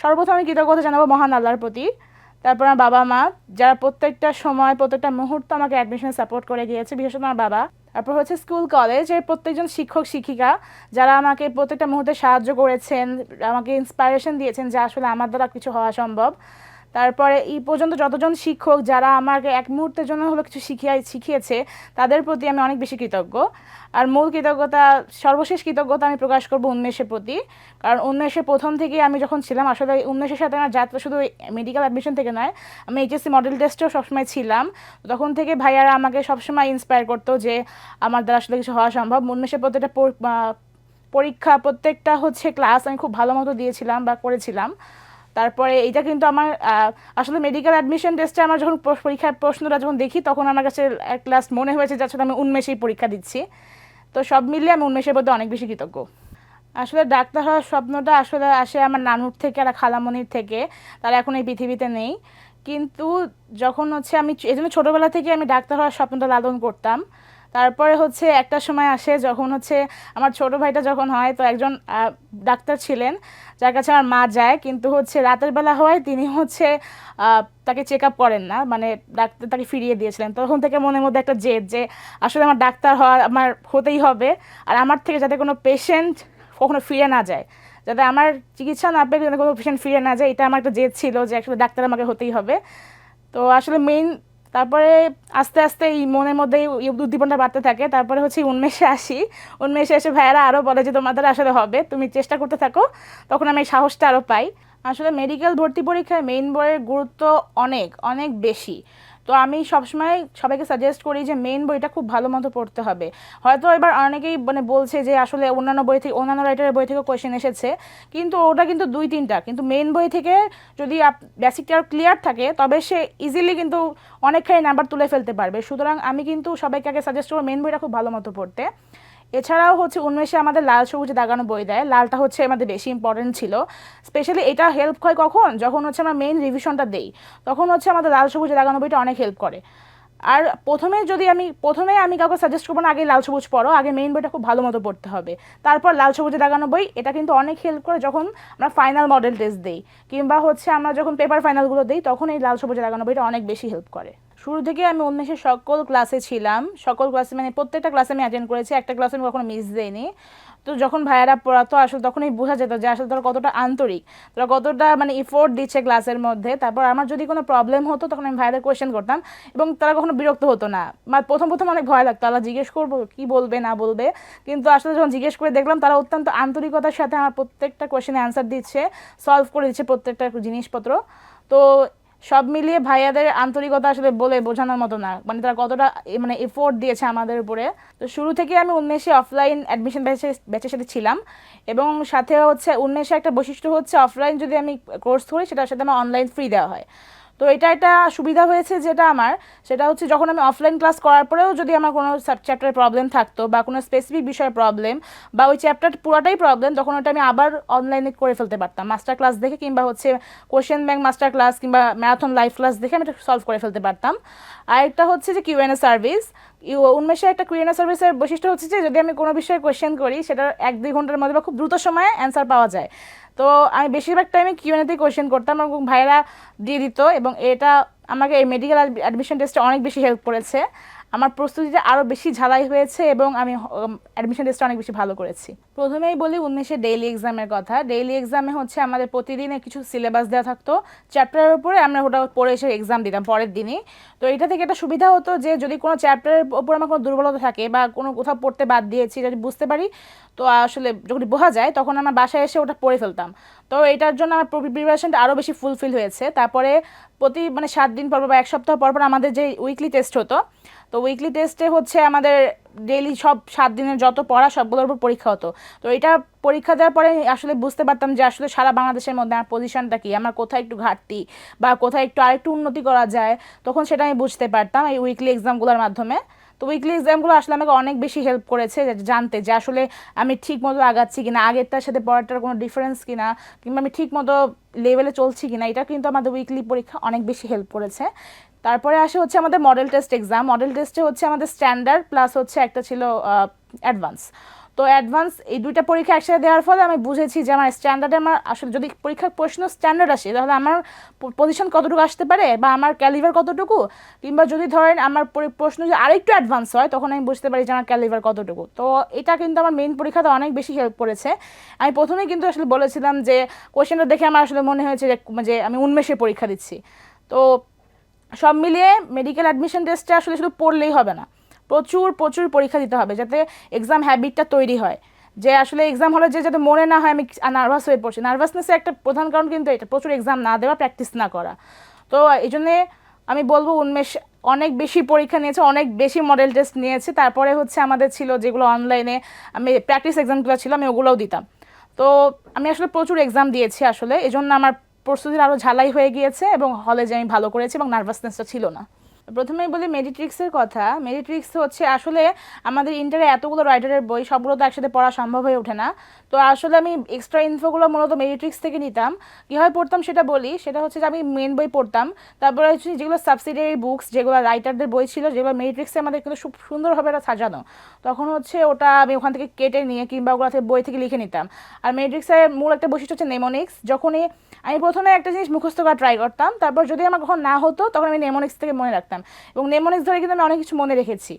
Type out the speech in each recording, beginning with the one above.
সর্বপ্রথম আমি কৃতজ্ঞতা জানাব মহান আল্লাহর প্রতি। তারপর আমার বাবা, মা, যারা প্রত্যেকটা সময়, প্রত্যেকটা মুহূর্ত আমাকে অ্যাডমিশনে সাপোর্ট করে গিয়েছে বিশেষত আমার বাবা। তারপর হচ্ছে স্কুল কলেজের প্রত্যেকজন শিক্ষক, শিক্ষিকা, যারা আমাকে প্রত্যেকটা মুহূর্তে সাহায্য করেছেন, আমাকে ইন্সপায়ারেশন দিয়েছেন যে আসলে আমার দ্বারা কিছু হওয়া সম্ভব। তারপরে এই পর্যন্ত যতজন শিক্ষক যারা আমাকে এক মুহূর্তের জন্য হলো কিছু শিখিয়ে শিখিয়েছে, তাদের প্রতি আমি অনেক বেশি কৃতজ্ঞ। আর মূল কৃতজ্ঞতা, সর্বশেষ কৃতজ্ঞতা আমি প্রকাশ করব উন্মেষের প্রতি। কারণ উন্মেষের প্রথম থেকে আমি যখন ছিলাম, আসলে উন্মেষের সাথে আমার যাত্রা শুধু মেডিকেল অ্যাডমিশন থেকে নয়, আমি এইচএসসি মডেল টেস্টেও সবসময় ছিলাম। তখন থেকে ভাইয়ারা আমাকে সবসময় ইন্সপায়ার করতো যে আমার দ্বারা আসলে কিছু হওয়া সম্ভব। উন্মেষের প্রত্যেকটা পর- পরীক্ষা, প্রত্যেকটা হচ্ছে ক্লাস আমি খুব ভালো মতো দিয়েছিলাম বা করেছিলাম। তারপরে এটা কিন্তু আমার আসলে মেডিকেল অ্যাডমিশন টেস্টে আমার যখন পরীক্ষার প্রশ্নটা যখন দেখি, তখন আমার কাছে এক ক্লাস মনে হয়েছে যে আসলে আমি উন্মেষেই পরীক্ষা দিচ্ছি। তো সব মিলিয়ে আমি উন্মেষের প্রতি অনেক বেশি কৃতজ্ঞ। আসলে ডাক্তার হওয়ার স্বপ্নটা আসলে আসে আমার নানুর থেকে আর খালামণির থেকে, তারা এখন এই পৃথিবীতে নেই। কিন্তু যখন হচ্ছে আমি এই জন্য ছোটোবেলা থেকে আমি ডাক্তার হওয়ার স্বপ্নটা লালন করতাম। তারপরে হচ্ছে একটা সময় আসে যখন হচ্ছে আমার ছোট ভাইটা যখন হয়, তো একজন ডাক্তার ছিলেন, যার কাছে আমার মা যায়, কিন্তু হচ্ছে রাতের বেলা হওয়ায় তিনি হচ্ছে তাকে চেক আপ করেন না মানে ডাক্তার তাকে ফিরিয়ে দিয়েছিলেন। তখন থেকে মনের মধ্যে একটা জেদ যে আসলে আমার ডাক্তার হওয়া আমার হতেই হবে আর আমার থেকে যাতে কোনো পেশেন্ট কখনো ফিরে না যায়। যাতে আমার চিকিৎসা না পেয়ে যাতে কোনো পেশেন্ট ফিরে না যায়, এটা আমার একটা জেদ ছিল যে আসলে ডাক্তার আমাকে হতেই হবে। তো আসলে মেইন তারপরে আস্তে আস্তে এই মনের মধ্যে উদ্দীপনটা বাড়তে থাকে। তারপরে হচ্ছে উন্মেষে আসি। উন্মেষে এসে ভাইয়ারা আরও বলে যে, তোমাদের আসলে হবে। তুমি চেষ্টা করতে থাকো। তখন আমি এই সাহসটা আরও পাই। আসলে মেডিকেল ভর্তি পরীক্ষায় মেইন বইয়ের গুরুত্ব অনেক অনেক বেশি। তো আমি সবসময় সবাইকে সাজেস্ট করি যে মেন বইটা খুব ভালো মতো পড়তে হবে। হয়তো এবার অনেকেই মানে বলছে যে আসলে অন্যান্য বই থেকে, অন্যান্য রাইটারের বই থেকে কোয়েশ্চেন এসেছে। কিন্তু ওটা কিন্তু দুই, তিনটা। কিন্তু মেন বই থেকে যদি বেসিকটা ক্লিয়ার থাকে, তবে সে ইজিলি কিন্তু অনেকখানি নাম্বার তুলে ফেলতে পারবে। সুতরাং আমি কিন্তু সবাইকে আগে সাজেস্ট করব মেন বইটা খুব ভালো মতো পড়তে। এছাড়াও হচ্ছে উন্মেষে আমাদের লাল সবুজে দাগানো বই দেয়। লালটা হচ্ছে আমাদের বেশি ইম্পর্টেন্ট ছিল। স্পেশালি এটা হেল্প হয় কখন? যখন হচ্ছে আমরা মেইন রিভিশনটা দেই। তখন হচ্ছে আমাদের লাল সবুজে দাগানো বইটা অনেক হেল্প করে। আর প্রথমে যদি আমি, প্রথমে আমি কাউকে সাজেস্ট করব না, আগে লাল সবুজ পড়ো, আগে মেইন বইটা খুব ভালো মতো পড়তে হবে। তারপর লাল সবুজে দাগানো বই, এটা কিন্তু অনেক হেল্প করে যখন আমরা ফাইনাল মডেল টেস্ট দিই। কিংবা হচ্ছে আমরা যখন পেপার ফাইনালগুলো দিই, তখন এই লাল সবুজে দাগানো বইটা অনেক বেশি হেল্প করে। শুরু থেকে আমি উন্মেষের সকল ক্লাসে ছিলাম। সকল ক্লাসে মানে প্রত্যেকটা ক্লাসে আমি অ্যাটেন্ড করেছি। একটা ক্লাসে আমি কখনো মিস দিইনি। তো যখন ভাইয়ারা পড়াতো আসলে তখনই বোঝা যেত যে আসলে তারা কতটা আন্তরিক, তারা কতটা মানে ইফোর্ট দিচ্ছে ক্লাসের মধ্যে। তারপর আমার যদি কোনো প্রবলেম হতো, তখন আমি ভাইয়াদের কোয়েশ্চেন করতাম এবং তারা কখনো বিরক্ত হতো না। মানে প্রথম প্রথম অনেক ভয় লাগতো। আল্লাহ জিজ্ঞেস করব, কি বলবে, না বলবে? কিন্তু আসলে যখন জিজ্ঞেস করে দেখলাম, তারা অত্যন্ত আন্তরিকতার সাথে আমার প্রত্যেকটা কোয়েশ্চেনে অ্যান্সার দিচ্ছে সলভ করে দিচ্ছে প্রত্যেকটা জিনিসপত্র। তো সব মিলিয়ে ভাইয়াদের আন্তরিকতা আসলে বলে বোঝানোর মতো না। মানে তারা কতটা মানে এফোর্ট দিয়েছে আমাদের উপরে। তো শুরু থেকে আমি উন্মেষে অফলাইন অ্যাডমিশন ব্যাচে ব্যাচের সাথে ছিলাম। এবং সাথে হচ্ছে উন্মেষে একটা বৈশিষ্ট্য হচ্ছে অফলাইন যদি আমি কোর্স করি, সেটার সাথে আমার অনলাইন ফ্রি দেওয়া হয়। তো এটা একটা সুবিধা হয়েছে যেটা আমার। সেটা হচ্ছে যখন আমি অফলাইন ক্লাস করার পরেও যদি আমার কোনো চ্যাপ্টারের প্রবলেম থাকতো বা কোনো স্পেসিফিক বিষয়ের প্রবলেম বা ওই চ্যাপ্টার পুরোটাই প্রবলেম তখন ওটা আমি আবার অনলাইনে করে ফেলতে পারতাম। মাস্টার ক্লাস দেখে কিংবা হচ্ছে কোশ্চেন ব্যাংক মাস্টার ক্লাস কিংবা ম্যারাথন লাইভ ক্লাস দেখে আমি এটা সলভ করে ফেলতে পারতাম। আর একটা হচ্ছে যে কিউএনএ সার্ভিস উন্মেষের একটা কিউএনএ সার্ভিসের বৈশিষ্ট্য হচ্ছে যে যদি আমি কোনো বিষয়ে কোয়েশ্চেন করি সেটা এক দুই ঘণ্টার মধ্যে বা খুব দ্রুত সময়ে অ্যান্সার পাওয়া যায়। তো আমি বেশিরভাগ টাইমে কিউএনএতে কোয়েশ্চেন করতাম এবং ভাইয়েরা দিয়ে দিত এবং এটা আমাকে এই মেডিকেল অ্যাডমিশন টেস্টে অনেক বেশি হেল্প করেছে। আমার প্রস্তুতিটা আরও বেশি ঝালাই হয়েছে এবং আমি অ্যাডমিশন টেস্টটা অনেক বেশি ভালো করেছি। প্রথমেই বলি উনিশে ডেইলি এক্সামের কথা। ডেইলি এক্সামে হচ্ছে আমাদের প্রতিদিনে কিছু সিলেবাস দেওয়া থাকতো। চ্যাপ্টারের উপরে আমরা ওটা পড়ে এসে এক্সাম দিতাম পরের দিনই। তো এটা থেকে একটা সুবিধা হতো যে যদি কোনো চ্যাপ্টারের উপর আমার কোনো দুর্বলতা থাকে বা কোনো কোথাও পড়তে বাদ দিয়েছি যদি বুঝতে পারি, তো আসলে যখন বোঝা যায় তখন আমার বাসায় এসে ওটা পড়ে ফেলতাম। তো এটার জন্য আমার প্রিপারেশনটা আরও বেশি ফুলফিল হয়েছে। তারপরে প্রতি মানে সাত দিন পর বা এক সপ্তাহ পর পর আমাদের যে উইকলি টেস্ট হতো, তো উইকলি টেস্টে হচ্ছে আমাদের ডেইলি সব সাত দিনের যত পড়া সবগুলোর উপর পরীক্ষা হতো। তো এটা পরীক্ষা দেওয়ার পরে আসলে বুঝতে পারতাম যে আসলে সারা বাংলাদেশের মধ্যে আমার পজিশনটা কী, আমার কোথায় একটু ঘাটতি বা কোথায় একটু আরেকটু উন্নতি করা যায়, তখন সেটা আমি বুঝতে পারতাম এই উইকলি এক্সামগুলোর মাধ্যমে। তো উইকলি এক্সামগুলো আসলে আমাকে অনেক বেশি হেল্প করেছে জানতে যে আসলে আমি ঠিক মতো আগাচ্ছি কিনা, আগেরটার সাথে পরেরটার কোনো ডিফারেন্স কিনা, কিংবা আমি ঠিক মতো লেভেলে চলছি কিনা, এটা কিন্তু আমাদের উইকলি পরীক্ষা অনেক বেশি হেল্প করেছে। তারপরে আসে হচ্ছে আমাদের মডেল টেস্ট এক্সাম মডেল টেস্টে হচ্ছে আমাদের স্ট্যান্ডার্ড প্লাস হচ্ছে একটা ছিল অ্যাডভান্স তো অ্যাডভান্স এই দুইটা পরীক্ষা একসাথে দেওয়ার ফলে আমি বুঝেছি যে আমার স্ট্যান্ডার্ডে আমার আসলে যদি পরীক্ষার প্রশ্ন স্ট্যান্ডার্ড আসে, তাহলে আমার পজিশন কতটুকু আসতে পারে বা আমার ক্যালিভার কতটুকু? কিংবা যদি ধরেন আমার প্রশ্ন যদি আরেকটু অ্যাডভান্স হয়, তখন আমি বুঝতে পারি যে আমার ক্যালিভার কতটুকু। তো এটা কিন্তু আমার মেইন পরীক্ষাতে অনেক বেশি হেল্প করেছে। আমি প্রথমেই কিন্তু আসলে বলেছিলাম যে কোয়েশ্চেনটা দেখে আমার আসলে মনে হয়েছে যে আমি উন্মেষে পরীক্ষা দিচ্ছি। তো সব মিলিয়ে মেডিকেল অ্যাডমিশন টেস্টে আসলে শুধু পড়লেই হবে না। প্রচুর প্রচুর পরীক্ষা দিতে হবে যাতে এক্সাম হ্যাবিটটা তৈরি হয়। যে আসলে এক্সাম হলে যে যাতে মনে না হয় আমি নার্ভাস হয়ে পড়ছি। নার্ভাসনেসের একটা প্রধান কারণ কিন্তু এটা, প্রচুর এক্সাম না দেওয়া প্র্যাকটিস না করা। তো এই জন্যে আমি বলব উন্মেষ অনেক বেশি পরীক্ষা নিয়েছে, অনেক বেশি মডেল টেস্ট নিয়েছে। তারপরে হচ্ছে আমাদের ছিল যেগুলো অনলাইনে আমি প্র্যাকটিস এক্সামগুলো ছিল, আমি ওগুলোও দিতাম। তো আমি আসলে প্রচুর এক্সাম দিয়েছি আসলে। এই জন্য আমার প্রস্তুতির আরও ঝালাই হয়ে গিয়েছে এবং হলে যে আমি ভালো করেছি এবং নার্ভাসনেসটা ছিল না। প্রথমেই বলি মেডিট্রিক্সের কথা। মেডিট্রিক্স হচ্ছে আসলে আমাদের ইন্টারে এতগুলো রাইটারের বই, সবগুলো তো একসাথে পড়া সম্ভব হয়ে ওঠে না। তো আসলে আমি এক্সট্রা ইনফোগুলো মূলত মেডিট্রিক্স থেকে নিতাম। কীভাবে পড়তাম সেটা বলি, সেটা হচ্ছে যে আমি মেন বই পড়তাম। তারপরে হচ্ছে যেগুলো সাবসিডিয়ারি বুকস যেগুলো রাইটারদের বই ছিল, যেগুলো মেডিট্রিক্সে আমাদের কিন্তু খুব সুন্দরভাবে এটা সাজানো। তখন হচ্ছে ওটা আমি ওখান থেকে কেটে নিয়ে কিংবা ওগুলো বই থেকে লিখে নিতাম। আর মেডিট্রিক্সের মূল একটা বৈশিষ্ট্য হচ্ছে নেমোনিক্স যখনই আমি প্রথমে একটা জিনিস মুখস্থ করা ট্রাই করতাম, তারপর যদি আমার কখন না হতো, তখন আমি নেমোনিক্স থেকে মনে রাখতাম। এবং নেমোনিক্স ধরে কিন্তু আমি অনেক কিছু মনে রেখেছি।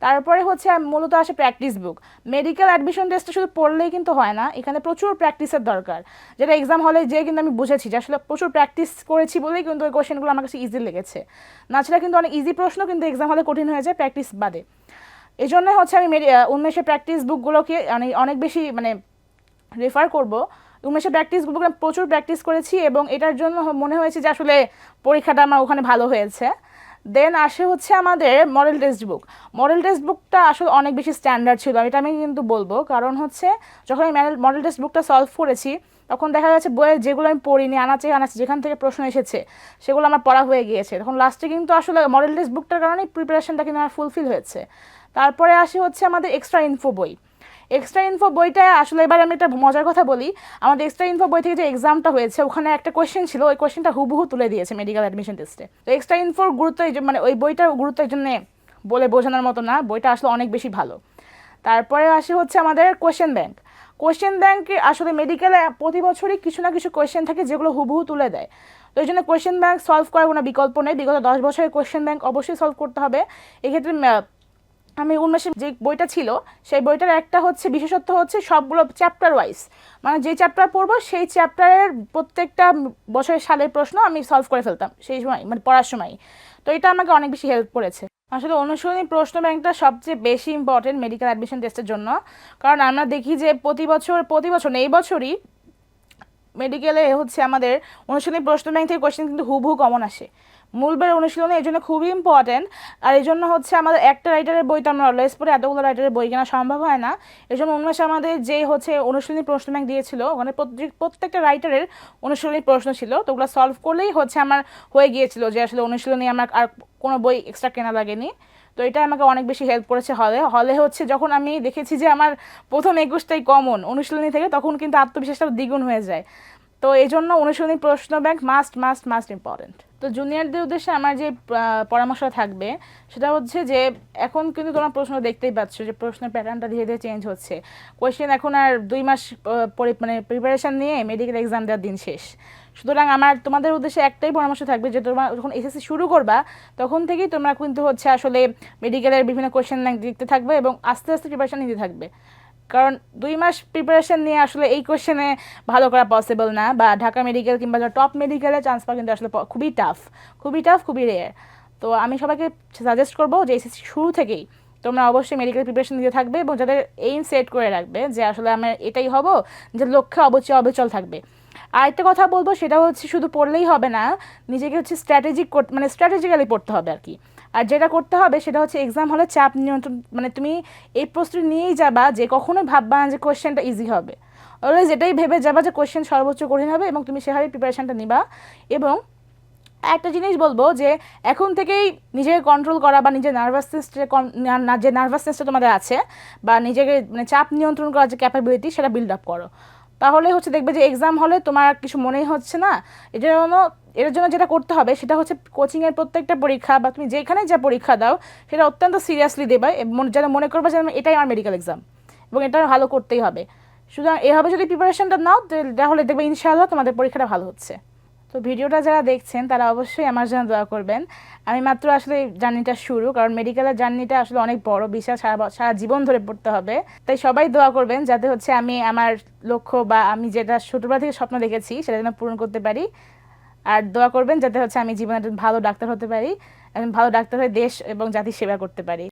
তারপরে হচ্ছে মূলত আসে প্র্যাকটিস বুক। মেডিকেল অ্যাডমিশন টেস্টে শুধু পড়লেই কিন্তু হয় না, এখানে প্রচুর প্র্যাকটিসের দরকার। যেটা এক্সাম হলে যে কিন্তু আমি বুঝেছি যে আসলে প্রচুর প্র্যাকটিস করেছি বলেই কিন্তু ওই কোশ্চেনগুলো আমার কাছে ইজি লেগেছে। নাছাড়া কিন্তু অনেক ইজি প্রশ্ন কিন্তু এক্সাম হলে কঠিন হয়ে যায় প্র্যাকটিস বাদে। এই জন্য হচ্ছে আমি মেডি- উন্মেষে প্র্যাকটিস বুকগুলোকে অনেক অনেক বেশি মানে রেফার করব। উমেশে প্র্যাকটিস প্রচুর প্র্যাকটিস করেছি এবং এটার জন্য মনে হয়েছে যে আসলে পরীক্ষাটা আমার ওখানে ভালো হয়েছে। দেন আসে হচ্ছে আমাদের model text book model text বুকটা আসলে অনেক বেশি স্ট্যান্ডার্ড ছিল এটা আমি কিন্তু বলব। কারণ হচ্ছে যখন আমি মডেল টেক্সট বুকটা সলভ করেছি, তখন দেখা যাচ্ছে বইয়ের যেগুলো আমি পড়িনি, আনাচে আনাচে, যেখান থেকে প্রশ্ন এসেছে, সেগুলো আমার পড়া হয়ে গিয়েছে। তখন লাস্টে কিন্তু আসলে মডেল টেক্সট বুকটার কারণেই প্রিপারেশনটা কিন্তু আমার ফুলফিল হয়েছে। তারপরে আসে হচ্ছে আমাদের এক্সট্রা ইনফো বই। এক্সট্রা ইনফো বইটা, আসলে এবার আমি একটা মজার কথা বলি। আমাদের এক্সট্রা ইনফো বই থেকে যে এক্সামটা হয়েছে, ওখানে একটা কোয়েশ্চেন ছিল, ওই কোয়েশ্চেনটা হুবহু তুলে দিয়েছে মেডিকেল অ্যাডমিশন টেস্টে তো এক্সট্রা ইনফোর গুরুত্ব মানে ওই বইটার গুরুত্ব এই জন্যে বলে বোঝানোর মতো না, বইটা আসলে অনেক বেশি ভালো। তারপরে আসে হচ্ছে আমাদের কোয়েশ্চেন ব্যাংক কোয়েশ্চেন ব্যাংকে আসলে মেডিকেলে প্রতি বছরই কিছু না কিছু কোয়েশ্চেন থাকে যেগুলো হুবহু তুলে দেয়। তো এই জন্য কোয়েশ্চেন ব্যাংক সলভ করার কোনো বিকল্প নেই। বিগত দশ বছরের কোয়েশ্চেন ব্যাংক অবশ্যই সলভ করতে হবে। এক্ষেত্রে আমি উন্মেষের যে বইটা ছিল, সেই বইটার একটা হচ্ছে, বিশেষত্ব হচ্ছে সবগুলো চ্যাপ্টার ওয়াইজ মানে যে চ্যাপ্টার পড়ব, সেই চ্যাপ্টারের প্রত্যেকটা বছরের সালের প্রশ্ন আমি সলভ করে ফেলতাম, সেই সময় মানে পড়ার সময়। তো এটা আমাকে অনেক বেশি হেল্প করেছে। আসলে অনুসরণী প্রশ্ন ব্যাংকটা সবচেয়ে বেশি ইম্পর্টেন্ট মেডিকেল অ্যাডমিশন টেস্টের জন্য। কারণ আমরা দেখি যে প্রতি বছর প্রতি বছর এই বছরই মেডিকেলে হচ্ছে আমাদের অনুশীলনী প্রশ্ন ব্যাংক থেকে কোয়েশ্চেন কিন্তু হুবহু কমন আসে। মূলবের অনুশীলনী এই জন্য খুবই ইম্পর্টেন্ট আর এই জন্য হচ্ছে আমাদের একটা রাইটারের বই তো আমরা অলওয়েজ পড়ে, এতগুলো রাইটারের বই কেনা সম্ভব হয় না। এই জন্য উন্মেষ আমাদের যে হচ্ছে অনুশীলনী প্রশ্ন ব্যাংক দিয়েছিল, ওখানে প্রত্যেক- প্রত্যেকটা রাইটারের অনুশীলনী প্রশ্ন ছিল, তো ওগুলো সলভ করলেই হচ্ছে আমার হয়ে গিয়েছিল যে আসলে অনুশীলনী আমার আর কোনো বই এক্সট্রা কেনা লাগেনি। তো এটা আমাকে অনেক বেশি হেল্প করেছে হলে হলে হচ্ছে যখন আমি দেখেছি যে আমার প্রথম একুশটাই কমন অনুশীলনী থেকে, তখন কিন্তু আত্মবিশ্বাসটা দ্বিগুণ হয়ে যায়। তো এই জন্য অনুশীলনী প্রশ্ন bank must must must important তো জুনিয়রদের উদ্দেশ্যে আমার যে পরামর্শ থাকবে, সেটা হচ্ছে যে, এখন কিন্তু তোমরা প্রশ্ন দেখতেই পাচ্ছ যে প্রশ্নের প্যাটার্নটা ধীরে ধীরে চেঞ্জ হচ্ছে। কোয়েশ্চেন এখন আর দুই মাস পরে মানে প্রিপারেশন নিয়ে মেডিকেল এক্সাম দেওয়ার দিন শেষ। সুতরাং আমার, তোমাদের উদ্দেশ্যে একটাই পরামর্শ থাকবে যে, তোমরা যখন এসএসসি শুরু করবা, তখন থেকেই তোমরা কিন্তু হচ্ছে আসলে মেডিকেলের বিভিন্ন কোয়েশ্চেন দেখতে থাকবে এবং আস্তে আস্তে প্রিপারেশন নিতে থাকবে। কারণ দুই মাস প্রিপারেশন নিয়ে আসলে এই কোশ্চেনে ভালো করা পসিবল না বা ঢাকা মেডিকেল কিংবা টপ মেডিকেলে চান্স পাওয়া কিন্তু আসলে খুবই টাফ খুবই টাফ খুবই রেয়ার তো আমি সবাইকে সাজেস্ট করব যে এসএসসি শুরু থেকেই তোমরা অবশ্যই মেডিকেল প্রিপারেশন দিতে থাকবে এবং যাদের এইম সেট করে রাখবে যে আসলে আমার এটাই হব, যে লক্ষ্যে অবচয়, অবিচল থাকবে। আরেকটা কথা বলব সেটা হচ্ছে শুধু পড়লেই হবে না, নিজেকে হচ্ছে স্ট্র্যাটেজিক মানে স্ট্র্যাটেজিক্যালি পড়তে হবে আর কি। আর যেটা করতে হবে সেটা হচ্ছে এক্সাম হলে চাপ নিয়ন্ত্রণ মানে তুমি এই প্রস্তুতি নিয়েই যাবা যে কখনোই ভাববা না যে কোয়েশ্চেনটা ইজি হবে। অলওয়েজ এটাই ভেবে যাবা যে কোয়েশ্চেন সর্বোচ্চ কঠিন হবে এবং তুমি সেভাবে প্রিপারেশনটা নিবা। এবং একটা জিনিস বলব যে এখন থেকেই নিজেকে কন্ট্রোল করা বা নিজের নার্ভাসনেসটা যে নার্ভাসনেসটা তোমাদের আছে বা নিজেকে মানে চাপ নিয়ন্ত্রণ করার যে ক্যাপাবিলিটি সেটা বিল্ড আপ করো। তাহলে হচ্ছে দেখবে যে এক্সাম হলে তোমার কিছু মনেই হচ্ছে না। এটা জন্য এর জন্য যেটা করতে হবে সেটা হচ্ছে কোচিংয়ের প্রত্যেকটা পরীক্ষা বা তুমি যেখানে যা পরীক্ষা দাও, সেটা অত্যন্ত সিরিয়াসলি দেবে যেন মনে করবে যে এটাই আমার মেডিকেল এক্সাম এবং এটা ভালো করতেই হবে। সুতরাং এভাবে যদি প্রিপারেশনটা নাও তাহলে দেখবে ইনশাআল্লাহ তোমাদের পরীক্ষাটা ভালো হচ্ছে। তো ভিডিওটা যারা দেখছেন, তারা অবশ্যই আমার জন্য দোয়া করবেন। আমি মাত্র আসলে জার্নিটা শুরু, কারণ মেডিকেলের জার্নিটা আসলে অনেক বড়, বিশাল, সারা সারা জীবন ধরে পড়তে হবে। তাই সবাই দোয়া করবেন যাতে হচ্ছে আমি আমার লক্ষ্য বা আমি যেটা ছোটোবেলা থেকে স্বপ্ন দেখেছি, সেটা যেন পূরণ করতে পারি। আর দোয়া করবেন যাতে হচ্ছে আমি জীবনে একজন ভালো ডাক্তার হতে পারি, একজন ভালো ডাক্তার হয়ে দেশ এবং জাতির সেবা করতে পারি।